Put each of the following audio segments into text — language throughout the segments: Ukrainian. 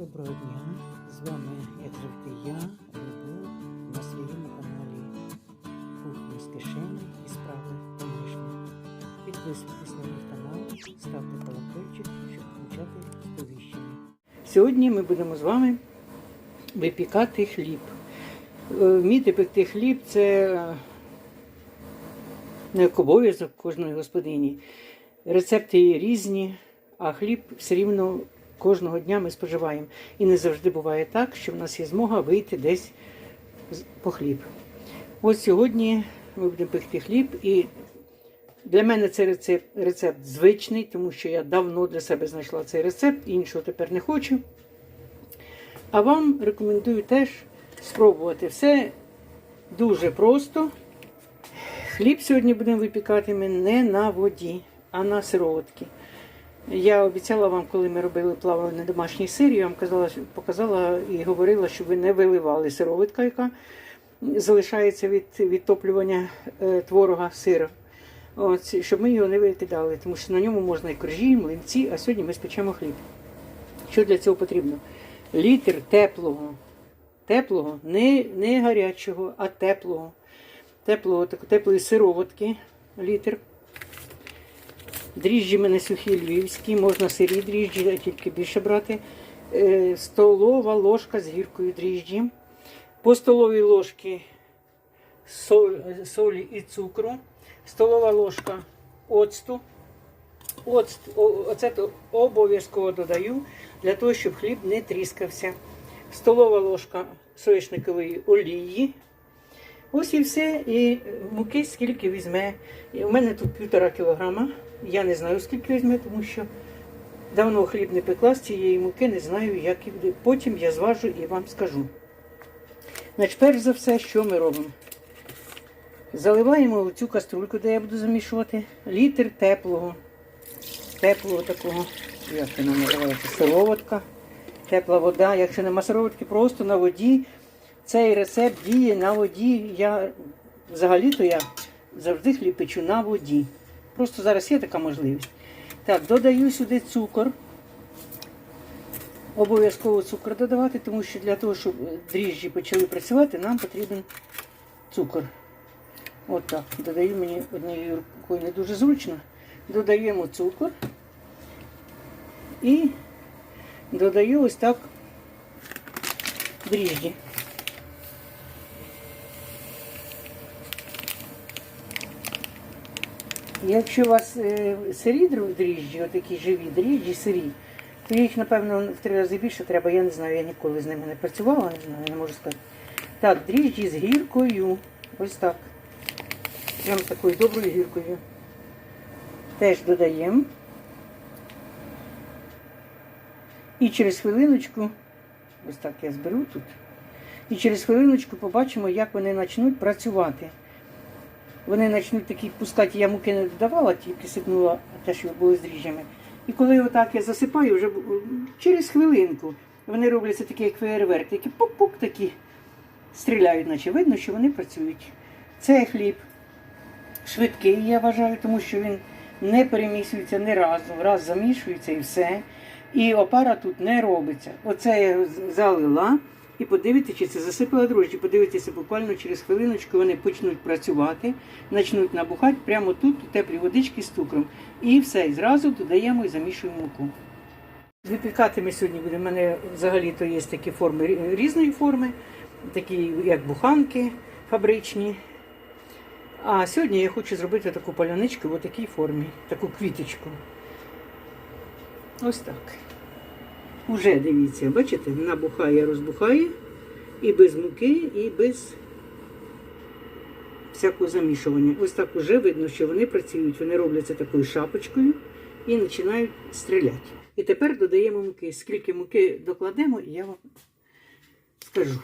Доброго дня! З вами, як завжди, я, Любов, на своєму каналі Кухня з кишені і справи домашні. Підписуйтесь на мій канал, ставте колокольчик, щоб получати сповіщення. Сьогодні ми будемо з вами випікати хліб. Е, Вміти пекти хліб це не як обов'язок кожної господині. Рецепти є різні, а хліб все рівно кожного дня ми споживаємо. І не завжди буває так, що в нас є змога вийти десь по хліб. Ось сьогодні ми будемо пекти хліб, і для мене цей рецепт, рецепт звичний, тому що я давно для себе знайшла цей рецепт, іншого тепер не хочу. А вам рекомендую теж спробувати. Все дуже просто. Хліб сьогодні будемо випікати ми не на воді, а на сироватки. Я обіцяла вам, коли ми робили плавлений домашній сир, я вам казала, показала і говорила, що ви не виливали сироватка, яка залишається від відтоплювання е, творога сира. От, щоб ми його не викидали, тому що на ньому можна і коржі, і млинці, а сьогодні ми спечемо хліб. Що для цього потрібно? Літр теплого, теплого, не, не гарячого, а теплого. Теплого, так, теплої сироватки, літр. Дріжджі мене сухі львівські, можна сирі дріжджі, а тільки більше брати. Е, Столова ложка з гіркою дріжджі. По столовій ложці солі і цукру. Столова ложка оцту. Оцт, о- оцет обов'язково додаю для того, щоб хліб не тріскався. Столова ложка соєшникової олії. Ось і все. І муки скільки візьме. У мене тут півтора кілограма. Я не знаю, скільки візьме, тому що давно хліб не пекла з цієї муки, не знаю, як і буде. Потім я зважу і вам скажу. Значить, перш за все, що ми робимо? Заливаємо в цю каструльку, де я буду замішувати, літр теплого, теплого такого, як вона називається, сироватка, тепла вода. Якщо нема сироватки, просто на воді. Цей рецепт діє на воді. Я взагалі-то я завжди хліб печу на воді. Просто зараз є така можливість. Так, додаю сюди цукор. Обов'язково цукор додавати, тому що для того, щоб дріжджі почали працювати, нам потрібен цукор. От так. Додаю мені однією рукою не дуже зручно. Додаємо цукор і додаю ось так дріжджі. Якщо у вас е, сирі дріжджі, отакі живі дріжджі, сирі, то їх, напевно, в три рази більше треба. Я не знаю, я ніколи з ними не працювала, не знаю, не можу сказати. Так, дріжджі з гіркою. Ось так. Прям такою доброю гіркою. Теж додаємо. І через хвилиночку, ось так я зберу тут. І через хвилиночку побачимо, як вони почнуть працювати. Вони почнуть такі пускати, я муки не додавала, тільки сипнула те, що було з дріжджами. І коли отак я засипаю, вже через хвилинку вони робляться такі, як феєрверк, такі пук-пук такі стріляють, наче видно, що вони працюють. Це хліб швидкий, я вважаю, тому що він не перемісюється ні разу, раз замішується і все. І опара тут не робиться. Оце я залила. І подивіться, чи це засипала дрожджі. Подивіться, буквально через хвилиночку вони почнуть працювати, почнуть набухати прямо тут, у теплі водички з цукром. І все, і зразу додаємо і замішуємо муку. Випікати ми сьогодні будемо. У мене взагалі-то є такі форми різної форми, такі як буханки фабричні. А сьогодні я хочу зробити таку паляничку в такій формі, таку квіточку. Ось так. Уже дивіться, бачите, набухає, розбухає і без муки, і без всякого замішування. Ось так уже видно, що вони працюють, вони робляться такою шапочкою і починають стріляти. І тепер додаємо муки. Скільки муки докладемо, я вам скажу.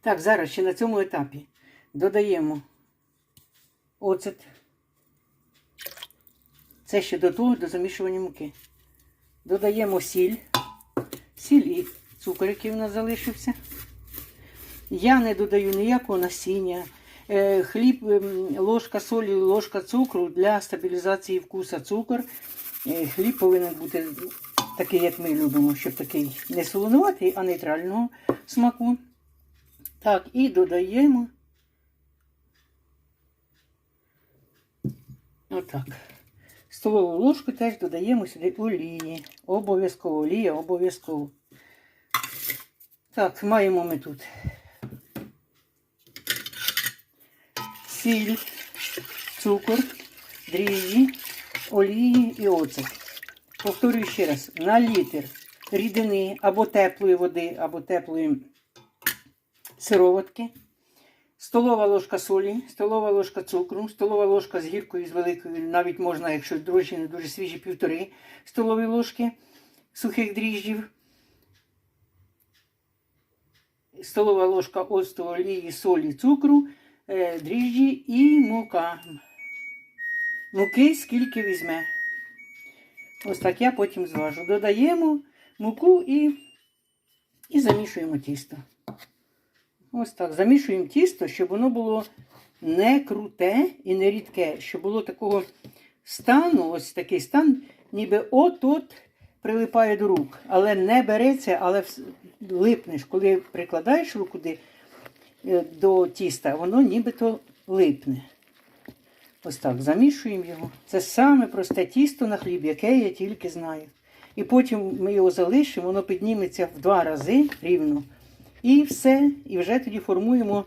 Так, зараз ще на цьому етапі додаємо оцет. Це ще до того, до замішування муки. Додаємо сіль, сіль і цукор, який в нас залишився. Я не додаю ніякого насіння. Е, Хліб, ем, ложка солі, ложка цукру для стабілізації вкуса цукор. Е, Хліб повинен бути такий, як ми любимо, щоб такий не солонуватий, а нейтрального смаку. Так, і додаємо. Отак. Столову ложку теж додаємо сюди олії. Обов'язково олія, обов'язково. Так, маємо ми тут сіль, цукор, дріжджі, олії і оцет. Повторюю ще раз, на літр рідини або теплої води, або теплої сироватки, столова ложка солі, столова ложка цукру, столова ложка з гіркою, з великою, навіть можна, якщо дрожжі не дуже свіжі, півтори столові ложки сухих дріжджів, столова ложка оцту, олії, солі, цукру, е, дріжджі і мука. Муки скільки візьме. Ось так я потім зважу. Додаємо муку і, і замішуємо тісто. Ось так. Замішуємо тісто, щоб воно було не круте і не рідке, щоб було такого стану, ось такий стан, ніби от-от прилипає до рук. Але не береться, але липнеш. Коли прикладаєш руку е, до тіста, воно нібито липне. Ось так, замішуємо його. Це саме просте тісто на хліб, яке я тільки знаю. І потім ми його залишимо, воно підніметься в два рази рівно. І все. І вже тоді формуємо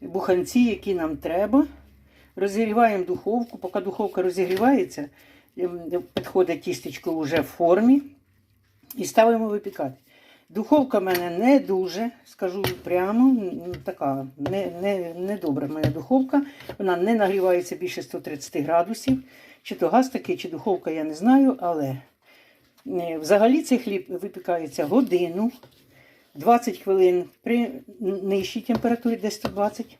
буханці, які нам треба. Розігріваємо духовку. Поки духовка розігрівається, ем, підходить тістечко вже в формі. І ставимо випікати. Духовка в мене не дуже, скажу прямо, така не, не, не добра в мене духовка. Вона не нагрівається більше 130 градусів. Чи то газ такий, чи духовка, я не знаю, але е, взагалі цей хліб випікається годину, 20 хвилин при нижчій температурі, десь 120.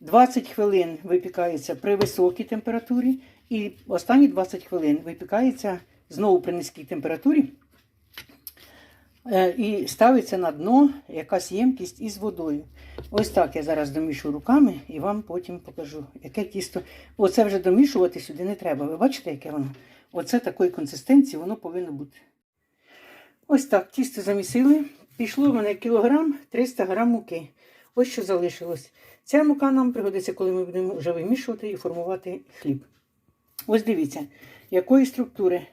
20 хвилин випікається при високій температурі, і останні 20 хвилин випікається знову при низькій температурі. Е, І ставиться на дно якась ємкість із водою. Ось так я зараз домішую руками і вам потім покажу, яке тісто. Оце вже домішувати сюди не треба. Ви бачите, яке воно? Оце такої консистенції воно повинно бути. Ось так, тісто замісили. Пішло в мене кілограм 300 грам муки. Ось що залишилось. Ця мука нам пригодиться, коли ми будемо вже вимішувати і формувати хліб. Ось дивіться, якої структури.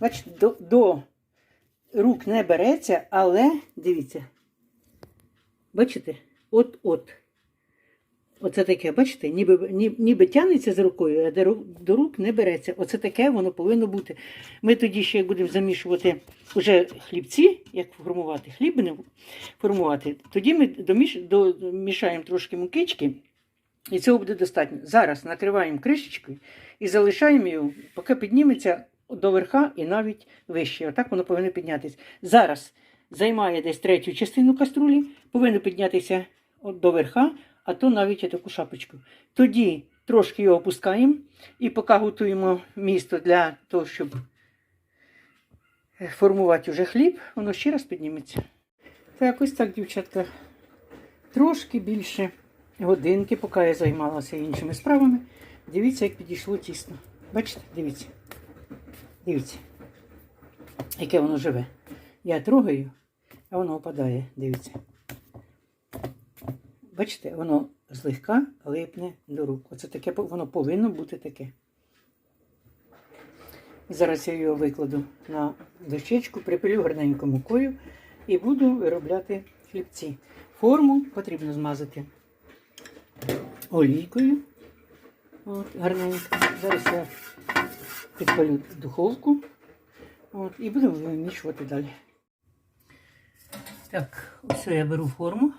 Бачите, до, до рук не береться, але дивіться. Бачите? От-от. Оце таке, бачите, ніби, ні- ніби тягнеться з рукою, а до рук, не береться. Оце таке воно повинно бути. Ми тоді ще будемо замішувати вже хлібці, як формувати хліб будемо формувати. Тоді ми доміш, домішаємо трошки мукички, і цього буде достатньо. Зараз накриваємо кришечкою і залишаємо його, поки підніметься до верха і навіть вище. Отак воно повинно піднятися. Зараз займає десь третю частину каструлі, повинно піднятися до верха, а то навіть таку шапочку. Тоді трошки його опускаємо і поки готуємо місто для того, щоб формувати вже хліб, воно ще раз підніметься. Так, ось так, дівчатка. Трошки більше годинки, поки я займалася іншими справами. Дивіться, як підійшло тісно. Бачите, дивіться. Дивіться, яке воно живе. Я трогаю, а воно опадає. Дивіться. Бачите, воно злегка липне до рук. Оце таке воно повинно бути таке. Зараз я його викладу на дощечку, припилю гарненько мукою і буду виробляти хлібці. Форму потрібно змазати олійкою. От, гарненько. Зараз я підпалю духовку от, і будемо вимішувати далі. Так, ось я беру форму,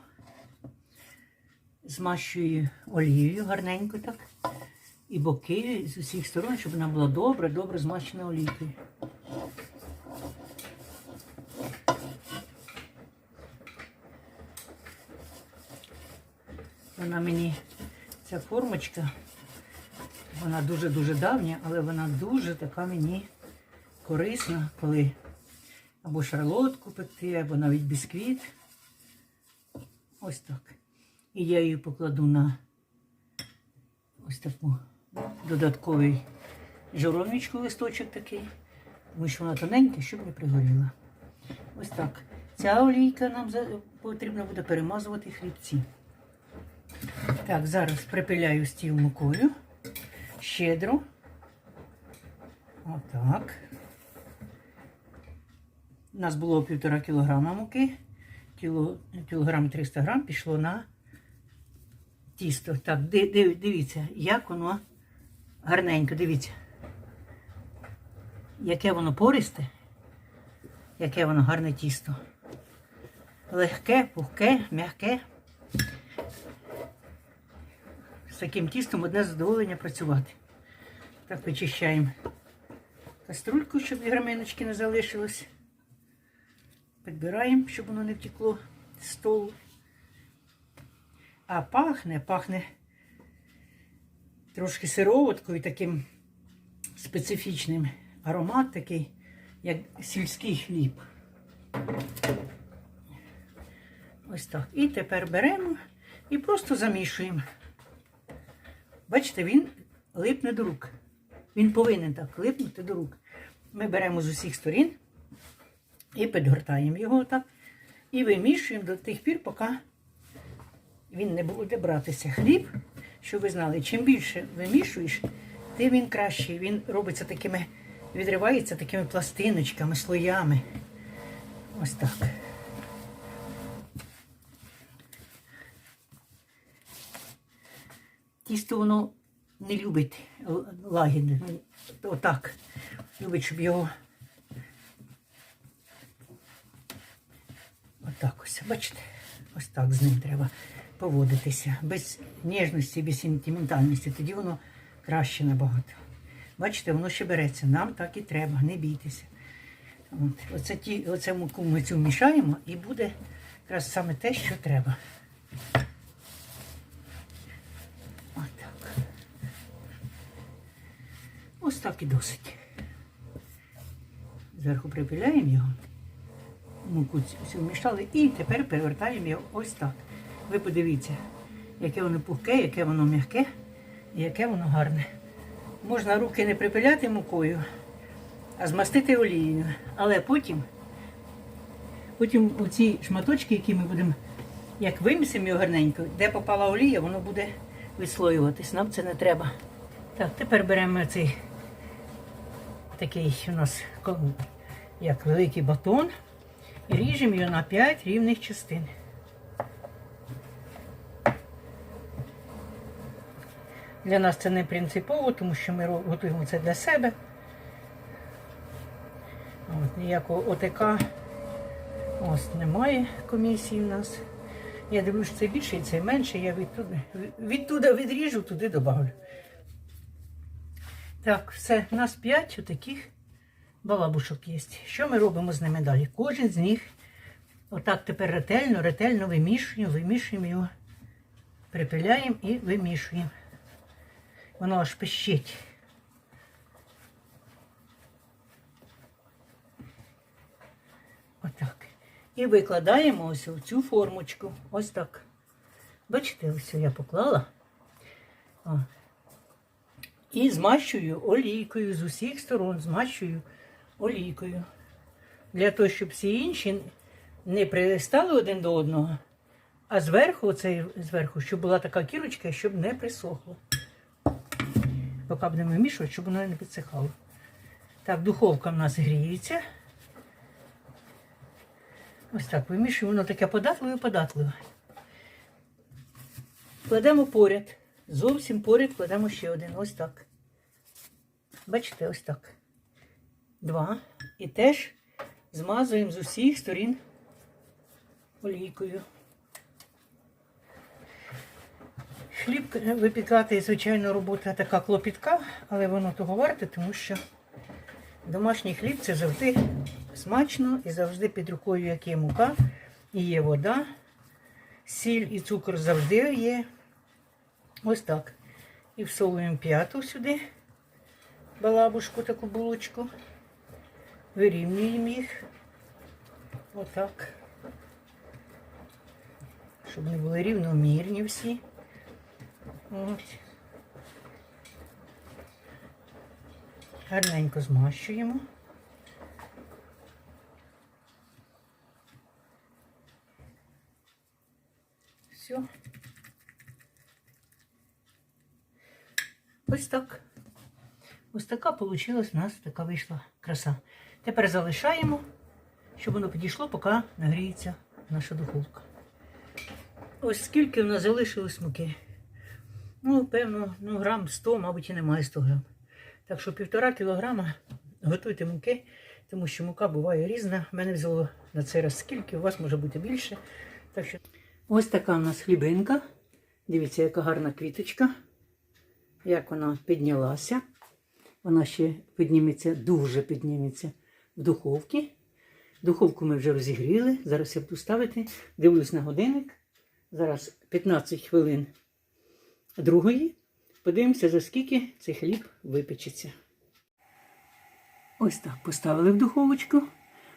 змащую олією гарненько так. І боки з усіх сторон, щоб вона була добре, добре змащена олійкою. Вона мені, ця формочка, вона дуже-дуже давня, але вона дуже така мені корисна, коли або шарлотку пекти, або навіть бісквіт. Ось так. І я її покладу на ось таку додатковий жировничку, листочок такий. тому що вона тоненька, щоб не пригоріла. Ось так. Ця олійка нам потрібно буде перемазувати хлібці. Так, зараз припиляю стіл мукою. Щедро. Отак. У нас було півтора кілограма муки. Кіло, кілограм 300 грам пішло на тісто. Так, ди- ди- дивіться, як воно гарненько, дивіться. Яке воно пористе, яке воно гарне тісто. Легке, пухке, м'яке. З таким тістом одне задоволення працювати. Так вичищаємо каструльку, щоб граминочки не залишилось. Підбираємо, щоб воно не втекло з столу. А пахне, пахне трошки сироваткою, таким специфічним аромат такий, як сільський хліб. Ось так. І тепер беремо і просто замішуємо. Бачите, він липне до рук. Він повинен так липнути до рук. Ми беремо з усіх сторін і підгортаємо його так. І вимішуємо до тих пір, поки він не буде братися. Хліб, щоб ви знали, чим більше вимішуєш, тим він кращий. Він робиться такими, відривається такими пластиночками, слоями. Ось так. Тісто воно не любить лагідне. Отак. Любить, щоб його. Отак ось. Бачите? Ось так з ним треба поводитися. Без ніжності, без сентиментальності. Тоді воно краще набагато. Бачите, воно ще береться. Нам так і треба, не бійтеся. От. Оце, ті, оце муку ми цю мішаємо і буде якраз саме те, що треба. Отак. Ось так і досить. Зверху припиляємо його. Муку цю всю вмішали і тепер перевертаємо його ось так. Ви подивіться, яке воно пухке, яке воно м'яке і яке воно гарне. Можна руки не припиляти мукою, а змастити олією. Але потім, потім оці шматочки, які ми будемо, як вимісимо його гарненько, де попала олія, воно буде відслоюватись. Нам це не треба. Так, тепер беремо цей такий у нас як великий батон і ріжемо його на 5 рівних частин. Для нас це не принципово, тому що ми готуємо це для себе. От, ніякого ОТК ось немає комісії в нас. Я дивлюсь, що це більше і це менше. Я відтуди, відтуди відріжу, туди добавлю. Так, все, у нас 5 таких балабушок є. Що ми робимо з ними далі? Кожен з них отак тепер ретельно, ретельно вимішуємо, вимішуємо його, припиляємо і вимішуємо. Воно аж пищить. Отак. І викладаємо ось в цю формочку. Ось так. Бачите, ось я поклала. О. І змащую олійкою з усіх сторон, змащую олійкою. Для того, щоб всі інші не пристали один до одного, а зверху, оцей, зверху, щоб була така кірочка, щоб не присохло. Поки будемо вимішувати, щоб воно не підсихало. Так, духовка в нас гріється. Ось так вимішуємо, воно таке податливе-податливе. Кладемо поряд. Зовсім поряд кладемо ще один. Ось так. Бачите, ось так. Два. І теж змазуємо з усіх сторін олійкою. Хліб випікати, звичайно, робота така клопітка, але воно того варте, тому що домашній хліб це завжди смачно і завжди під рукою, як є мука, і є вода, сіль і цукор завжди є. Ось так. І всовуємо п'яту сюди, балабушку, таку булочку. Вирівнюємо їх. Отак. Щоб вони були рівномірні всі. Гарненько змащуємо. Все. Ось так. Ось така вийшла у нас така вийшла краса. Тепер залишаємо, щоб воно підійшло, поки нагріється наша духовка. Ось скільки в нас залишилось муки. Ну, певно, ну, грам 100, мабуть, і немає 100 грам. Так що півтора кілограма готуйте муки, тому що мука буває різна. Мене взяло на цей раз скільки, у вас може бути більше. Так що... Ось така у нас хлібинка. Дивіться, яка гарна квіточка. Як вона піднялася. Вона ще підніметься, дуже підніметься в духовці. Духовку ми вже розігріли. Зараз я буду ставити. Дивлюсь на годинник. Зараз 15 хвилин другої. Подивимося, за скільки цей хліб випечеться. Ось так поставили в духовочку.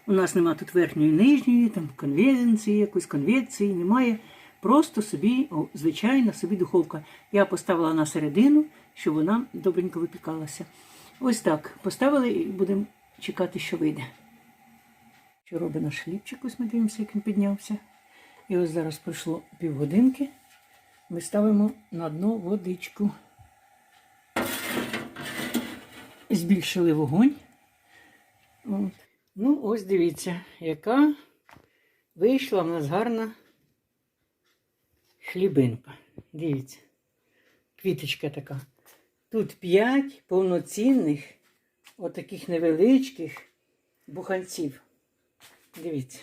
У нас нема тут верхньої нижньої, там конвенції, якоїсь конвекції, немає. Просто собі, о, звичайна собі духовка. Я поставила на середину, щоб вона добренько випікалася. Ось так. Поставили і будемо чекати, що вийде. Що робить наш хлібчик? Ось ми дивимося, як він піднявся. І ось зараз пройшло півгодинки. Ми ставимо на дно водичку. Збільшили вогонь. От. Ну, ось дивіться, яка вийшла в нас гарна хлібинка. Дивіться, квіточка така. Тут п'ять повноцінних, отаких невеличких буханців. Дивіться,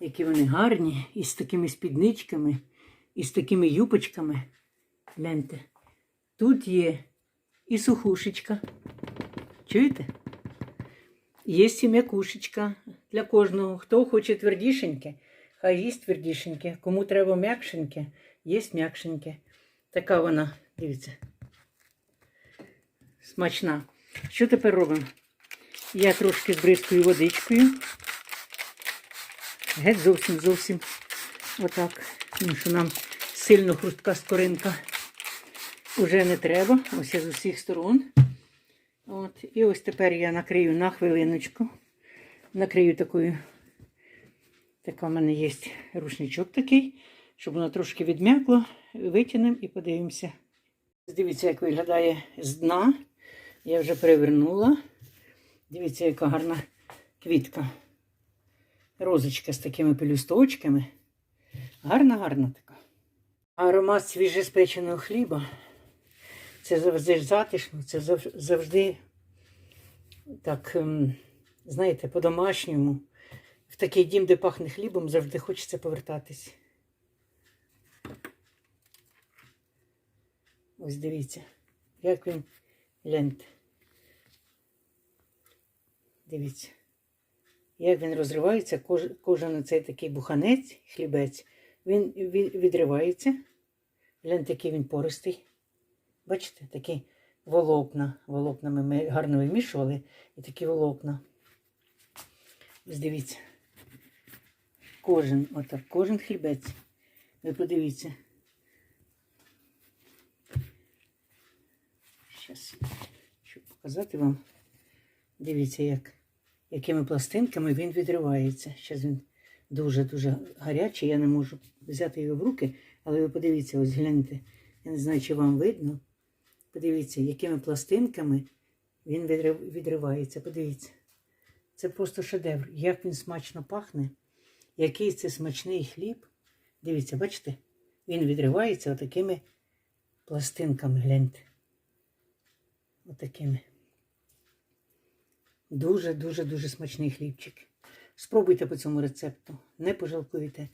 які вони гарні, із такими спідничками, і з такими юпочками. Гляньте. Тут є і сухушечка. Чуєте? Є і м'якушечка для кожного. Хто хоче твердішеньке, хай їсть твердішеньке. Кому треба м'якшеньке, є м'якшеньке. Така вона, дивіться. Смачна. Що тепер робимо? Я трошки збризкую водичкою. Геть зовсім зовсім отак. Тому що нам сильно хрустка скоринка вже не треба. Ось я з усіх сторон. От. І ось тепер я накрию на хвилиночку. Накрию такою. Така в мене є рушничок такий, щоб воно трошки відм'якло. Витягнемо і подивимося. Дивіться, як виглядає з дна. Я вже перевернула. Дивіться, яка гарна квітка. Розочка з такими пелюсточками. Гарна, гарна така. Аромат свіжеспеченого хліба. Це завжди затишно, це завжди так, ем, знаєте, по-домашньому. В такий дім, де пахне хлібом, завжди хочеться повертатись. Ось дивіться, як він гляньте. Дивіться, як він розривається, кожен цей такий буханець, хлібець, він відривається. Гляньте, який він пористий. Бачите, такі волокна. Волокнами ми гарно вимішували і такі волокна. Ось дивіться. Кожен, отак, кожен хлібець. Ви подивіться. Зараз, щоб показати вам. Дивіться, як, якими пластинками він відривається. Зараз він дуже-дуже гарячий. Я не можу взяти його в руки, але ви подивіться, ось гляньте. Я не знаю, чи вам видно. Подивіться, якими пластинками він відривається. Подивіться. Це просто шедевр. Як він смачно пахне. Який це смачний хліб. Дивіться, бачите? Він відривається отакими пластинками, гляньте. Отакими. Дуже-дуже-дуже смачний хлібчик. Спробуйте по цьому рецепту, не пожалкуйте.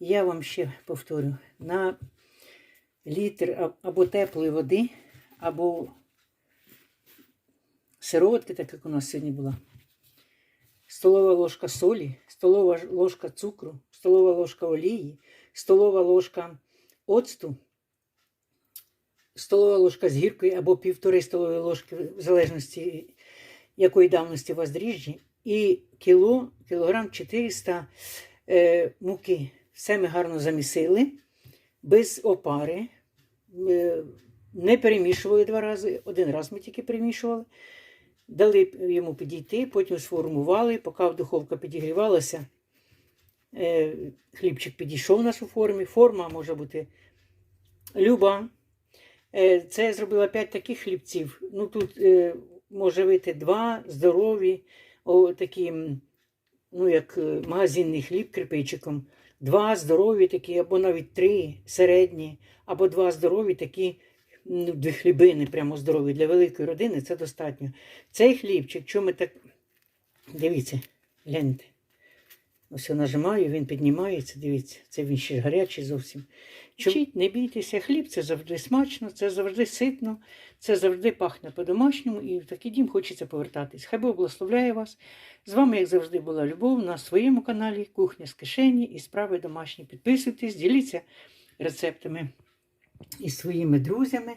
Я вам ще повторю: на літр або теплої води, або сироватки, так як у нас сьогодні була. Столова ложка солі, столова ложка цукру, столова ложка олії, столова ложка оцту, столова ложка з гіркою або півтори столові ложки, в залежності якої давності у вас дріжджі, і кіло, кілограм 400 е, муки. Все ми гарно замісили, без опари. Е, не перемішували два рази, один раз ми тільки перемішували. Дали йому підійти, потім сформували, поки духовка підігрівалася. Е, хлібчик підійшов у нас у формі. Форма може бути люба. Е, це я зробила 5 таких хлібців. Ну тут е, може вийти два здорові, о, такі, ну як е, магазинний хліб кирпичиком. Два здорові такі, або навіть три середні, або два здорові такі ну, дві хлібини, прямо здорові. Для великої родини це достатньо. Цей хлібчик, якщо ми так. Дивіться, гляньте. Ось я нажимаю, він піднімається, дивіться, це він ще гарячий зовсім. Чуть не бійтеся, хліб це завжди смачно, це завжди ситно, це завжди пахне по-домашньому, і в такий дім хочеться повертатись. Хай Бог благословляє вас. З вами, як завжди, була Любов на своєму каналі Кухня з кишені і справи домашні. Підписуйтесь, діліться рецептами із своїми друзями.